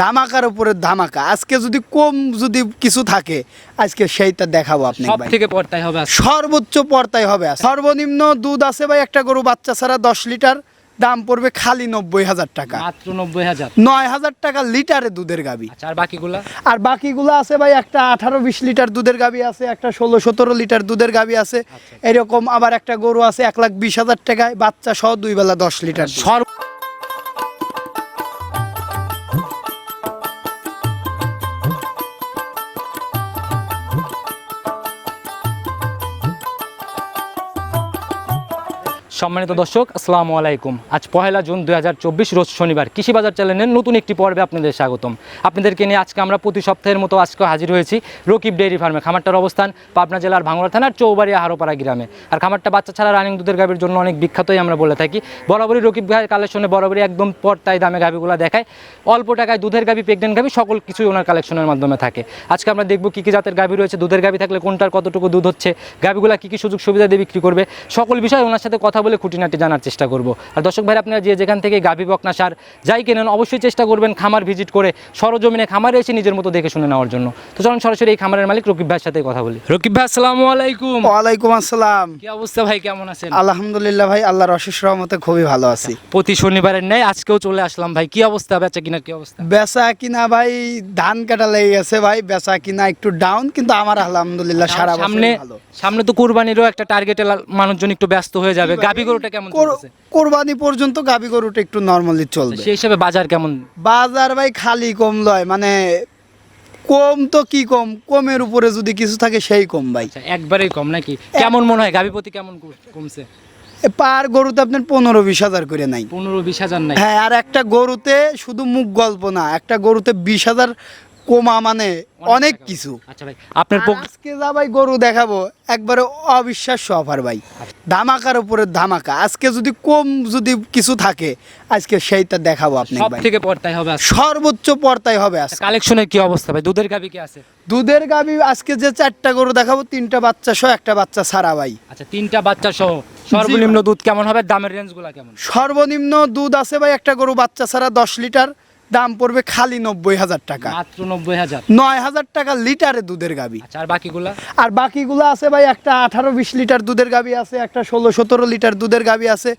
ধামাকার উপরে ধামাকা। আজকে যদি কম যদি কিছু থাকে আজকে সেইটা দেখাবো আপনি সব থেকে পর্দায় হবে সর্বোচ্চ পর্তায় হবে সর্বনিম্ন দুধ আছে ভাই একটা গরু বাচ্চা ছাড়া দশ লিটার দাম পড়বে খালি নব্বই হাজার টাকা। মাত্র নব্বই হাজার। নয় হাজার টাকা লিটারে দুধের গাবি। আচ্ছা আর বাকিগুলা? আর বাকিগুলো আছে ভাই একটা আঠারো বিশ লিটার দুধের গাবি আছে একটা ষোলো সতেরো লিটার দুধের গাবি আছে। এরকম আবার একটা গরু আছে এক লাখ বিশ হাজার টাকায় বাচ্চা সহ দুই বেলা দশ লিটার সর্ব সম্মানিত দর্শক, আসসালামু আলাইকুম। আজ পহেলা জুন দুই হাজার চব্বিশ, রোজ শনিবার কৃষি বাজার চ্যানেলের নতুন একটি পর্বে আপনাদের স্বাগতম। আপনাদেরকে নিয়ে আজকে আমরা প্রতি সপ্তাহের মতো আজকে হাজির হয়েছি রকিব ডেইরি ফার্মে। খামারটার অবস্থান পাবনা জেলার ভাঙড়া থানার চৌবাড়িয়া হারোপাড়া গ্রামে। আর খামারটা বাচ্চা ছাড়া রানিং দুধের গাভীর জন্য অনেক বিখ্যাতই আমরা বলে থাকি। বরাবরই রকিব ভাইয়ের কালেকশনে বরাবরই একদম পর্তায় দামে গাভীগুলো দেখায়। অল্প টাকায় দুধের গাভী প্রেগনেন্ট গাভী, সকল কিছুই ওনার কালেকশনের মাধ্যমে থাকে। আজকে আমরা দেখব কী কী জাতের গাভী রয়েছে, দুধের গাভী থাকলে কোনটার কতটুকু দুধ হচ্ছে, গাভীগুলো কী কী সুযোগ সুবিধা দিয়ে বিক্রি করবে, সকল বিষয়ে ওনার সাথে কথা বলে খুঁটিনাটি জানার চেষ্টা করব। আর দর্শক ভাই আপনারা যে যেখান থেকে গাভী বকনা সার যাই কেনেন অবশ্যই চেষ্টা করবেন খামার ভিজিট করে সরজমিনে খামারে এসে নিজের মতো দেখে শুনে নেওয়ার জন্য। তো চলুন সরাসরি এই খামারের মালিক রকিব ভাইয়ের সাথে কথা বলি। রকিব ভাই আসসালামু আলাইকুম। ওয়ালাইকুম আসসালাম। কি অবস্থা ভাই কেমন আছেন? আলহামদুলিল্লাহ ভাই আল্লাহর অশেষ রহমতে খুবই ভালো আছি। প্রতি শনিবারের ন্যায় আজকেও চলে আসলাম ভাই কি অবস্থা বেচা কিনার কি অবস্থা? বেচা কিনা ভাই ধান কাটা লেগে গেছে ভাই বেচা কিনা একটু ডাউন কিন্তু আমার আলহামদুলিল্লাহ সারা বছর সামনে ভালো। সামনে তো কুরবানিরও একটা টার্গেটে মানুষজন একটু ব্যস্ত হয়ে যাবে। গাভী গরুটা কেমন চলতেছে? কোরবানি পর্যন্ত গাবি গরুটা একটু নর্মালি চলবে। সেই হিসাবে বাজার কেমন? বাজার ভাই খালি কম লয় মানে কম তো কি কম? কমের উপরে যদি কিছু থাকে সেই কম ভাই। আচ্ছা একবারেই কম নাকি? কেমন মনে হয় গাভী প্রতি কেমন কমছে? পার গরুতে আপনার পনেরো বিশ হাজার করে নাই। পনেরো বিশ হাজার নাই। হ্যাঁ আর একটা গরুতে শুধু মুখ গল্প না একটা গরুতে বিশ হাজার কমা মানে অনেক কিছু। আচ্ছা ভাই আপনার আজকে যা ভাই গরু দেখাবো একবারে অবিশ্বাস্য অফার ভাই। ধামাকার উপরে ধামাকা। আজকে যদি কম যদি কিছু থাকে আজকে সেইটা দেখাবো আপনি ভাই। থেকে পর্দায় হবে সর্বোচ্চ পর্তায় হবে আজকে। কালেকশনের কি অবস্থা ভাই? দুধের গাভী কি আছে? দুধের গাবি আজকে যে চারটা গরু দেখাবো তিনটা বাচ্চা সহ একটা বাচ্চা ছাড়া ভাই। আচ্ছা তিনটা বাচ্চা সহ। সর্বনিম্ন দুধ কেমন হবে? দামের রেঞ্জগুলো কেমন? সর্বনিম্ন দুধ আছে ভাই একটা গরু বাচ্চা ছাড়া দশ লিটার। দাম পড়বে খালি নব্বই হাজার টাকা। মাত্র নব্বই হাজার। নয় হাজার টাকা লিটারে দুধের গাবি। আচ্ছা আর বাকিগুলা? আর বাকিগুলো আছে ভাই একটা আঠারো বিশ লিটার দুধের গাবি আছে একটা ষোলো সতেরো লিটার দুধের গাবি আছে।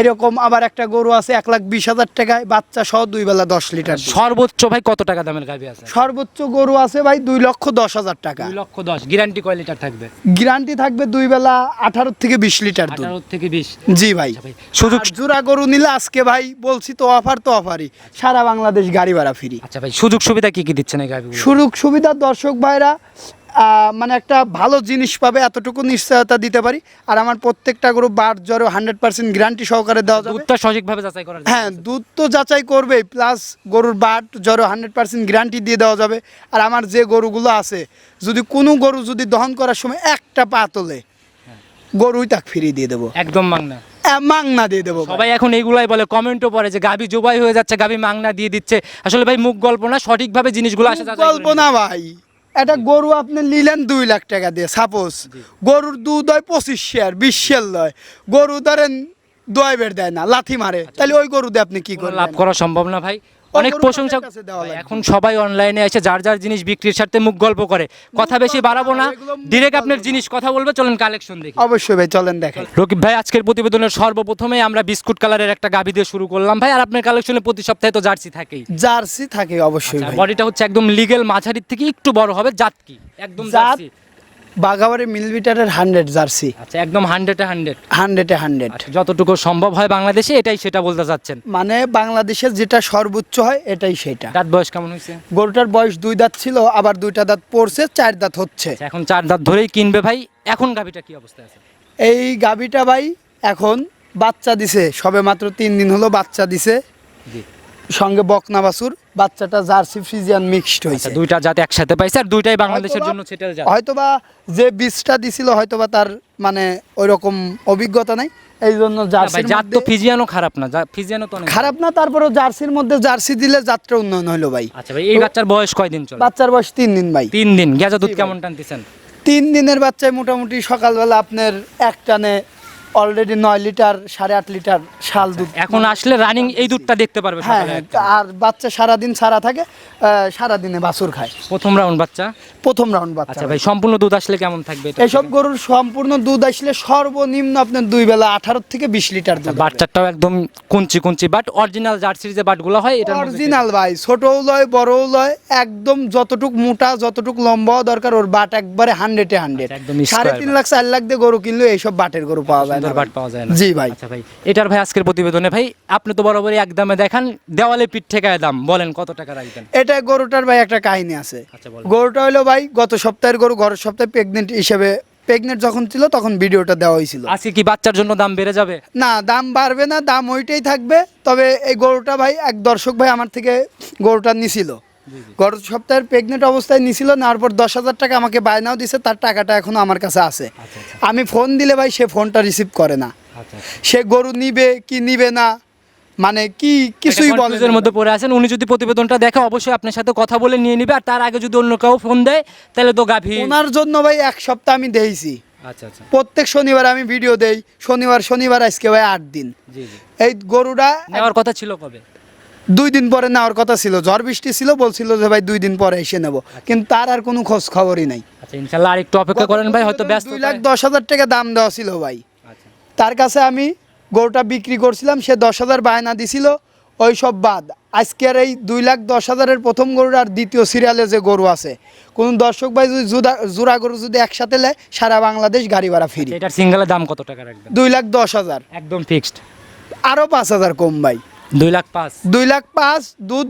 এরকম আবার একটা গরু আছে এক লাখ বিশ হাজার টাকায় বাচ্চা সহ দুই বেলা দশ লিটার সর্বোচ্চ ভাই কত টাকা দামের গাভী আছে? সর্বোচ্চ গরু আছে ভাই দুই লক্ষ দশ হাজার টাকা। দুই লক্ষ দশ। গ্যারান্টি কয় লিটার থাকবে? গ্যারান্টি থাকবে দুই বেলা আঠারো থেকে বিশ লিটার দুধ। থেকে বিশ। জি ভাই। আচ্ছা সুযোগ জোড়া গরু নিলে আজকে ভাই বলছি তো অফার তো অফারই সারা বাংলাদেশ গাড়ি ভাড়া ফ্রি আচ্ছা ভাই সুযোগ সুবিধা কি কি দিচ্ছেন এই গাভী সুযোগ সুবিধা দর্শক ভাইরা মানে একটা ভালো জিনিস পাবে এতটুকু নিশ্চয়তা দিতে পারি। আর আমার প্রত্যেকটা গরু বার জ্বরে হান্ড্রেড পার্সেন্ট গ্যারান্টি সহকারে দেওয়া যাবে। দুধটা সঠিকভাবে যাচাই জন্য। হ্যাঁ দুধ তো যাচাই করবেই প্লাস গরুর বাট জ্বরে হান্ড্রেড পার্সেন্ট গ্যারান্টি দিয়ে দেওয়া যাবে। আর আমার যে গরুগুলো আছে যদি কোনো গরু যদি দহন করার সময় একটা পা তোলে গরুই তাক ফিরিয়ে দিয়ে দেবো। একদম মাংনা। মাংনা দিয়ে দেবো। সবাই এখন এইগুলাই বলে কমেন্টও পড়ে যে গাভী জবাই হয়ে যাচ্ছে গাভী মাংনা দিয়ে দিচ্ছে। আসলে ভাই মুখ গল্প না সঠিকভাবে জিনিসগুলো আসে গল্প না ভাই। একটা গরু আপনি নিলেন দুই লাখ টাকা দিয়ে সাপোজ গরুর দুধ হয় পঁচিশ শেয়ার বিশ শেয়ার লয়। গরু ধরেন দয় বের দেয় না লাথি মারে। তাহলে ওই গরু দিয়ে আপনি কি করেন লাভ করা সম্ভব না ভাই। অনেক প্রশংসা। এখন সবাই অনলাইনে এসে যার যার জিনিস বিক্রির স্বার্থে মুখ গল্প করে। কথা বেশি বাড়াবো না। ডিরেক্ট আপনার জিনিস কথা বলবে চলেন কালেকশন দেখি। অবশ্যই ভাই চলেন দেখেন রকিব ভাই আজকের প্রতিবেদনের সর্বপ্রথমে আমরা বিস্কুট কালারের একটা গাভী দিয়ে শুরু করলাম। ভাই আর আপনার কালেকশনে প্রতি সপ্তাহে তো জার্সি থাকেই। জার্সি থাকে অবশ্যই বডিটা হচ্ছে একদম লিগেল মাঝারির থেকে একটু বড় হবে। জাত কি? একদম জার্সি। বাঘাবাড়ি মিলবিটারের হান্ড্রেড জার্সি। আচ্ছা একদম হান্ড্রেডে হান্ড্রেড। হান্ড্রেডে হান্ড্রেড। আচ্ছা যতটুকু সম্ভব হয় বাংলাদেশে এটাই সেটা বলতে চাচ্ছেন? মানে বাংলাদেশের যেটা সর্বোচ্চ হয় এটাই সেটা। দাঁত বয়স কেমন হয়েছে? গরুটার বয়স দুই দাঁত ছিল আবার দুইটা দাঁত পড়ছে চার দাঁত হচ্ছে। আচ্ছা, এখন চার দাঁত ধরেই কিনবে ভাই এখন গাভীটা কি অবস্থায় আছে? এই গাবিটা ভাই এখন বাচ্চা দিছে সবে মাত্র তিন দিন হলো বাচ্চা দিছে। জি। সঙ্গে বকনা বাছুর বাচ্চাটা জার্সি ফ্রিজিয়ান মিক্সড হয়েছে। আচ্ছা দুইটা জাত একসাথে পাইছে আর দুইটাই বাংলাদেশের জন্য সেটেল জাত। হয়তোবা যে বীজটা দিছিল হয়তোবা তার মানে ওই রকম অভিজ্ঞতা নাই। এই জন্য জার্সি জাত তো ফিজিয়ানও খারাপ না ফিজিয়ানও তো খারাপ না তারপরেও জার্সির মধ্যে জার্সি দিলে যাত্রা উন্নয়ন হলো ভাই। আচ্ছা ভাই এই বাচ্চার বয়স কয়দিন চলে? বাচ্চার বয়স তিন দিন ভাই। তিন দিন গেজা দুধ। কেমন টানতেছেন তিন দিনের বাচ্চায় মোটামুটি সকালবেলা আপনার এক টানে অলরেডি নয় লিটার সাড়ে আট লিটার শাল দুধ। এখন আসলে রানিং এই দুধটা দেখতে পারবে হ্যাঁ হ্যাঁ। আর বাচ্চা সারাদিন সারা থাকে সারাদিনে বাছুর খায়। প্রথম রাউন্ড বাচ্চা? প্রথম রাউন্ড বাচ্চা। আচ্ছা ভাই সম্পূর্ণ দুধ আসলে কেমন থাকবে? এসব গরুর সম্পূর্ণ দুধ আসলে সর্বনিম্ন আপনার দুই বেলা আঠারো থেকে বিশ লিটার দুধ বাচ্চাটাও একদম কুঞ্চি কুঞ্চি বাট অরিজিনাল জার্সির যে বাটগুলো হয় এটা অরিজিনাল ভাই ছোটও লয় বড়ও লয় একদম যতটুক মোটা যতটুক লম্বাও দরকার ওর বাট একবারে হান্ড্রেডে হান্ড্রেড আচ্ছা, একদম সাড়ে তিন লাখ চার লাখ দিয়ে গরু কিনলে এইসব বাটের গরু পাওয়া যায় সুন্দর বাট পাওয়া যায় না। জি ভাই। আচ্ছা ভাই এটার ভাই আজকের প্রতিবেদনে ভাই আপনি তো বরাবরই এক দামে দেখান দেওয়ালে পিঠ ঠেকায় দাম বলেন কত টাকা রাখবেন? এটা গরুটার ভাই একটা কাহিনী আছে। আচ্ছা গরুটা হলো ভাই গত সপ্তাহের গরু গত সপ্তাহে প্রেগনেন্ট হিসেবে প্রেগনেন্ট যখন ছিল তখন ভিডিওটা দেওয়া হয়েছিল। আজকে কি বাচ্চার জন্য দাম বেড়ে যাবে? না দাম বাড়বে না দাম ওইটাই থাকবে তবে এই গরুটা ভাই এক দর্শক ভাই আমার থেকে গরুটা নিছিল। গত সপ্তাহের প্রেগনেন্ট অবস্থায় নিছিল নেওয়ার পর দশ হাজার টাকা আমাকে বায়নাও দিছে তার টাকাটা এখনও আমার কাছে আছে। আচ্ছা আমি ফোন দিলে ভাই সে ফোনটা রিসিভ করে না। আচ্ছা সে গরু নিবে কি নিবে না মানে কি কিছুই বলে কনফিউজের মধ্যে পড়ে আছেন উনি যদি প্রতিবেদনটা দেখে অবশ্যই আপনার সাথে কথা বলে নিয়ে নিবে আর তার আগে যদি অন্য কেউ ফোন দেয় তাহলে তো গাভী ওনার জন্য ভাই এক সপ্তাহ আমি দেইছি। আচ্ছা আচ্ছা। প্রত্যেক শনিবার আমি ভিডিও দেই শনিবার শনিবার আজকে ভাই আট দিন। এই গরুটা নেওয়ার কথা ছিল কবে? দুই দিন পরে নেওয়ার কথা ছিল ঝড় বৃষ্টি ছিল বলছিল যে ভাই দুই দিন পরে এসে নেব। কিন্তু তার আর কোনো খোঁজ খবরই নাই। আচ্ছা ইনশাল্লাহ আর একটু অপেক্ষা করেন ভাই হয়তো ব্যস্ত দুই লাখ দশ হাজার টাকা দাম দেওয়া ছিল ভাই। আচ্ছা। তার কাছে আমি গরুটা বিক্রি করছিলাম সে দশ হাজার বায়না দিছিল ওই সব বাদ। আজকের এই দুই লাখ দশ হাজারের প্রথম গরুর আর দ্বিতীয় সিরিয়ালে যে গরু আছে কোন দর্শক ভাই যদি জোড়া গরু যদি একসাথে নেয় সারা বাংলাদেশ গাড়ি ভাড়া ফ্রি। এটার সিঙ্গেলের দাম কত টাকা রাখবেন? দুই লাখ দশ হাজার। একদম ফিক্সড আরও পাঁচ হাজার কম ভাই। দুই লাখ পাঁচ। দুই লাখ পাঁচ দুধ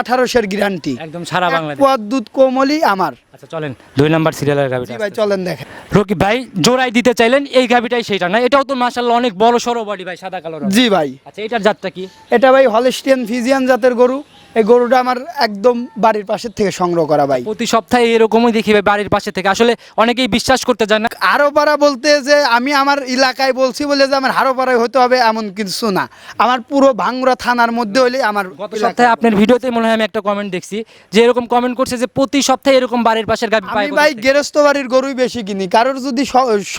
আঠারোশের গ্যারান্টি একদম সারা বাংলাদেশ। দুধ কোমলই আমার। আচ্ছা চলেন দুই নাম্বার সিরিয়ালের ভাই চলেন দেখেন। রকি ভাই জোড়াই দিতে চাইলেন এই গাভিটাই সেইটা না? এটাও তো মাশাআল্লাহ অনেক বড় সরো বডি ভাই সাদা কালো জি ভাই। আচ্ছা এটার জাতটা কি? এটা ভাই হলিস্টিয়ান ফিজিয়ান জাতের গরু। এই গরুটা আমার একদম বাড়ির পাশের থেকে সংগ্রহ করা ভাই। প্রতি সপ্তাহে এরকমই দেখি ভাই বাড়ির পাশে থেকে। আসলে অনেকেই বিশ্বাস করতে যায় না। আরও পাড়া বলতে যে আমি আমার এলাকায় বলছি বলে যে আমার হারো পাড়ায় হতে হবে এমন কিছু না। আমার পুরো ভাঙ্গুরা থানার মধ্যে হলে আমার গত সপ্তাহে আপনার ভিডিওতে মনে হয় আমি একটা কমেন্ট দেখছি যে এরকম কমেন্ট করছে যে প্রতি সপ্তাহে এরকম বাড়ির পাশের গাভি আমি ভাই গেরস্ত বাড়ির গরুই বেশি কিনি। কারোর যদি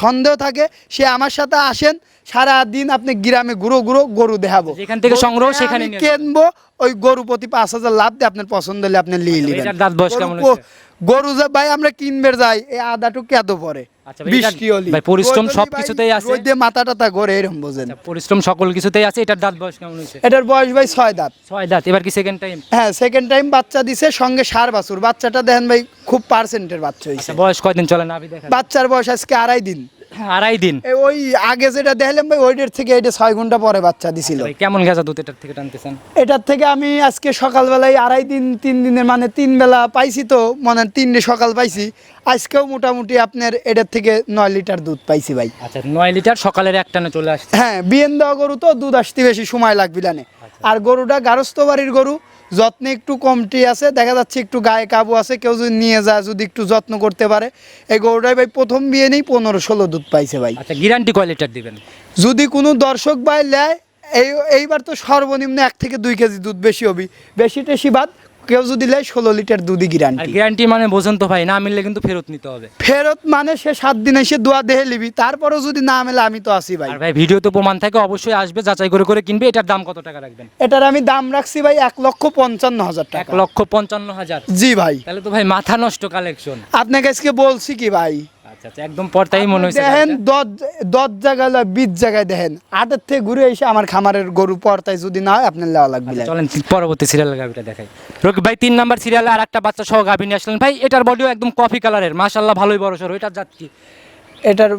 সন্দেহ থাকে সে আমার সাথে আসেন সারা দিন আপনি গ্রামে ঘুরো ঘুরো গরু দেখাবো। যেখান থেকে সংগ্রহ সেখানে। কিনবো ওই গরু প্রতি পাঁচ হাজার লাভ দিয়ে আপনার পছন্দ হলে আপনি নিয়ে নেবেন। এটার দাঁত বয়স গরু যে ভাই আমরা কিনবে যাই এই আদাটু কেদ পরে। আচ্ছা পরিশ্রম সবকিছুতেই আছে। রোদে মাথা এরকম বোঝেন। আচ্ছা, পরিশ্রম সকল কিছুতেই আছে এটার দাঁত বয়স কেমন হয়েছে? এটার বয়স ভাই ছয় দাঁত। ছয় দাঁত এবার কি সেকেন্ড টাইম হ্যাঁ সেকেন্ড টাইম বাচ্চা দিছে সঙ্গে সার বাছুর। বাচ্চাটা দেখেন ভাই খুব পার্সেন্টের বাচ্চা হয়েছে আচ্ছা বয়স কয়দিন চলে না বাচ্চার বয়স আজকে আড়াই দিন। আড়াই দিন? ওই আগে যেটা দেখলাম ভাই ওইটার থেকে এটা ছয় ঘণ্টা পরে বাচ্চা দিছিল। কেমন গেছে দুধ এটার থেকে টানতেছেন? এটার থেকে আমি আজকে সকালবেলায় আড়াই দিন তিন দিনের মানে তিন বেলা পাইছি তো মানে তিনটে সকাল পাইছি। আজকেও মোটামুটি আপনার এটার থেকে নয় লিটার দুধ পাইছি ভাই। আচ্ছা নয় লিটার সকালের একটানে চলে আসছে। হ্যাঁ বিয়েন দেওয়া গরু তো দুধ আসতে বেশি সময় লাগবে না আর গরুটা গারস্থ বাড়ির গরু যত্নে একটু কমটি আছে দেখা যাচ্ছে একটু গায়ে কাবু আছে কেউ যদি নিয়ে যায় যদি একটু যত্ন করতে পারে। এই গরুটাই ভাই প্রথম বিয়ে নেই পনেরো ষোলো দুধ পাইছে ভাই। আচ্ছা গ্যারান্টি কয় লিটার দিবেন? যদি কোনো দর্শক ভাই নেয় এই এইবার তো সর্বনিম্ন এক থেকে দুই কেজি দুধ বেশি হবি। বেশি টেশি বাদ কেউ যদি নেয় ষোলো লিটার দুধই গ্যারান্টি গ্যারান্টি মানে বোঝেন তো ভাই না মিললে কিন্তু ফেরত নিতে হবে। ফেরত মানে সে সাত দিন এসে দোয়া দেহে নিবি তারপরেও যদি না মেলে আমি তো আসি ভাই। আর ভাই ভিডিও তো প্রমাণ থাকে অবশ্যই আসবে যাচাই করে করে কিনবে এটার দাম কত টাকা রাখবেন? এটার আমি দাম রাখছি ভাই এক লক্ষ পঞ্চান্ন হাজার টাকা। এক লক্ষ পঞ্চান্ন হাজার। জি ভাই। তাহলে তো ভাই মাথা নষ্ট কালেকশন আপনাকে আজকে বলছি কি ভাই আচ্ছা আচ্ছা একদম পর্তাই মনে হয়েছে দেখেন দশ দশ জায়গায় লয়, বিশ জায়গায় দেখেন আটের থেকে ঘুরে এসে আমার খামারের গরু পর্তায় যদি না হয় আপনার লেওয়া লাগবে। আচ্ছা, চলেন পরবর্তী সিরিয়াল গাভিটা দেখাই। রকি ভাই তিন নাম্বার সিরিয়ালে আর একটা বাচ্চা সহ গাভি নিয়ে আসলেন। ভাই এটার বডিও একদম কফি কালারের মাশাল্লাহ ভালোই বড় সড়ো এটার জাত কি? এটার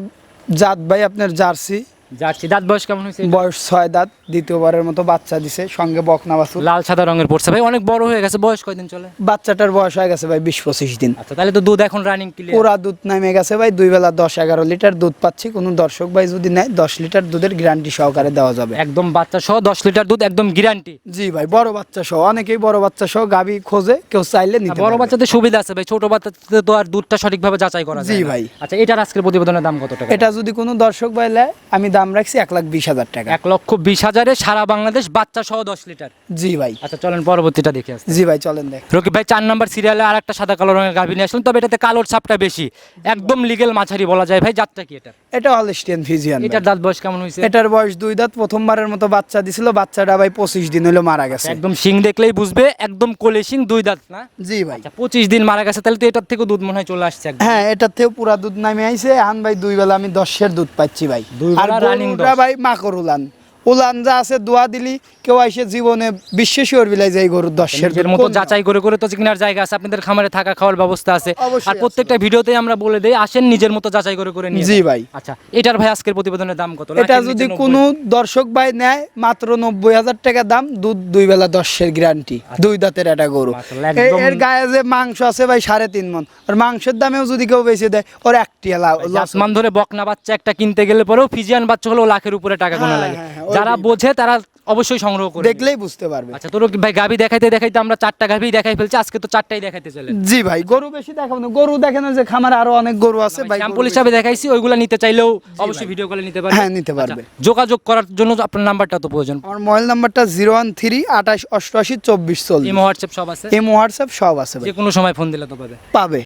জাত ভাই আপনার জার্সি। যাচ্ছি দাঁত বয়স কেমন হয়েছে? বয়স ছয় দাঁত দ্বিতীয়বারের মতো বাচ্চা দিছে সঙ্গে বকনা লাল সাদা রঙের পড়ছে। ভাই অনেক বড় হয়ে গেছে বয়স কয়দিন চলে? বাচ্চাটার বয়স হয়ে গেছে ভাই বিশ পঁচিশ দিন। আচ্ছা তাহলে তো দুধ এখন রানিং ক্লিয়ার পুরা দুধ নামে গেছে ভাই দুই বেলা দশ এগারো লিটার দুধ পাচ্ছি। কোনো দর্শক ভাই যদি নেয় দশ লিটার দুধের গ্যারান্টি সহকারে দেওয়া যাবে। একদম বাচ্চা সহ দশ লিটার দুধ একদম গ্যারান্টি জি ভাই বড় বাচ্চা সহ অনেকেই বড় বাচ্চা সহ গাবি খোঁজে কেউ চাইলে নিতে বড়। বাচ্চাদের সুবিধা আছে ভাই ছোট বাচ্চাতে তো আর দুধটা সঠিকভাবে যাচাই করা যায় জি ভাই। আচ্ছা এটার আজকের প্রতিবেদনের দাম কত টাকা? এটা যদি কোনো দর্শক ভাই নেয় আমি দাম রাখছি এক লাখ বিশ হাজার টাকা। এক লক্ষ বিশ হাজারে সারা বাংলাদেশ বাচ্চা সহ দশ লিটার। জি ভাই। আচ্ছা চলেন পরবর্তীটা দেখে আসছি জি ভাই চলেন দেখ। রকিব ভাই চার নাম্বার সিরিয়ালে আর একটা সাদা কালো রঙের গাভী নিয়ে আসলেন তবে এটাতে কালোর ছাপটা বেশি। একদম লিগেল মাঝারি বলা যায় ভাই যাত্রা কি এটা? এটা ফিজিয়ান এটার দাঁত বয়স কেমন হয়েছে এটার বয়স দুই দাঁত প্রথমবারের মতো বাচ্চা দিছিল বাচ্চাটা ভাই পঁচিশ দিন হলো মারা গেছে। একদম শিং দেখলেই বুঝবে একদম কোলে শিং দুই দাঁত না? জি ভাই। আচ্ছা পঁচিশ দিন মারা গেছে তাহলে তো এটার থেকে দুধ মনে হয় চলে আসছে হ্যাঁ এটার থেকেও পুরা দুধ নামে আইছে। আন ভাই দুই বেলা আমি দশের দুধ পাচ্ছি ভাই। আর রানিং ভাই মাকর উলান উলান যা আছে দোয়া দিলি কেউ আইসে জীবনে বিশ্বাসী ওর বিলাই যায় গরুর দশের মতো যাচাই করে করে তো কেনার জায়গা আছে আপনাদের খামারে থাকা খাওয়ার ব্যবস্থা আছে। আর প্রত্যেকটা ভিডিওতে আমরা বলে দেই আসেন নিজের মতো যাচাই করে করে নিয়ে জি ভাই। আচ্ছা এটার ভাই আজকের প্রতিবেদনের দাম কত? এটা যদি কোনো দর্শক ভাই নেয় মাত্র নব্বই হাজার টাকা দাম দুধ দুই বেলা দশের গ্যারান্টি দুই দাঁতের একটা গরু। এর গায়ে যে মাংস আছে ভাই সাড়ে তিন মন আর মাংসের দামেও যদি কেউ বেশি দেয় ওর একটি আসমান ধরে বকনা বাচ্চা একটা কিনতে গেলে পরেও ফিজিয়ান বাচ্চা হলেও লাখের উপরে টাকা গোনা হ্যাঁ, লাগে। হ্যাঁ, হ্যাঁ, যারা বোঝে তারা অবশ্যই সংগ্রহ করে দেখলেই বুঝতে পারবে। আচ্ছা তোর ভাই গাবি দেখাইতে দেখাইতে আমরা চারটা গাবি দেখাই ফেলছি আজকে তো চারটাই দেখাইতে চলে। জি ভাই গরু বেশি দেখাবো না। গরু দেখেন যে খামারে আরও অনেক গরু আছে ভাই স্যাম্পল হিসাবে দেখাইছি ওইগুলা নিতে চাইলেও অবশ্যই ভিডিও কলে নিতে পারবে। হ্যাঁ, নিতে পারবে। আচ্ছা, যোগাযোগ করার জন্য আপনার নাম্বারটা তো প্রয়োজন। আমার মোবাইল নাম্বারটা জিরো ওয়ান থ্রি আঠাশ অষ্টআশি চব্বিশ চল্লিশ। ইমো হোয়াটসঅ্যাপ সব আছে? এম হোয়াটসঅ্যাপ সব আছে যে কোনো সময় ফোন দিলে তো পাবে। পাবে।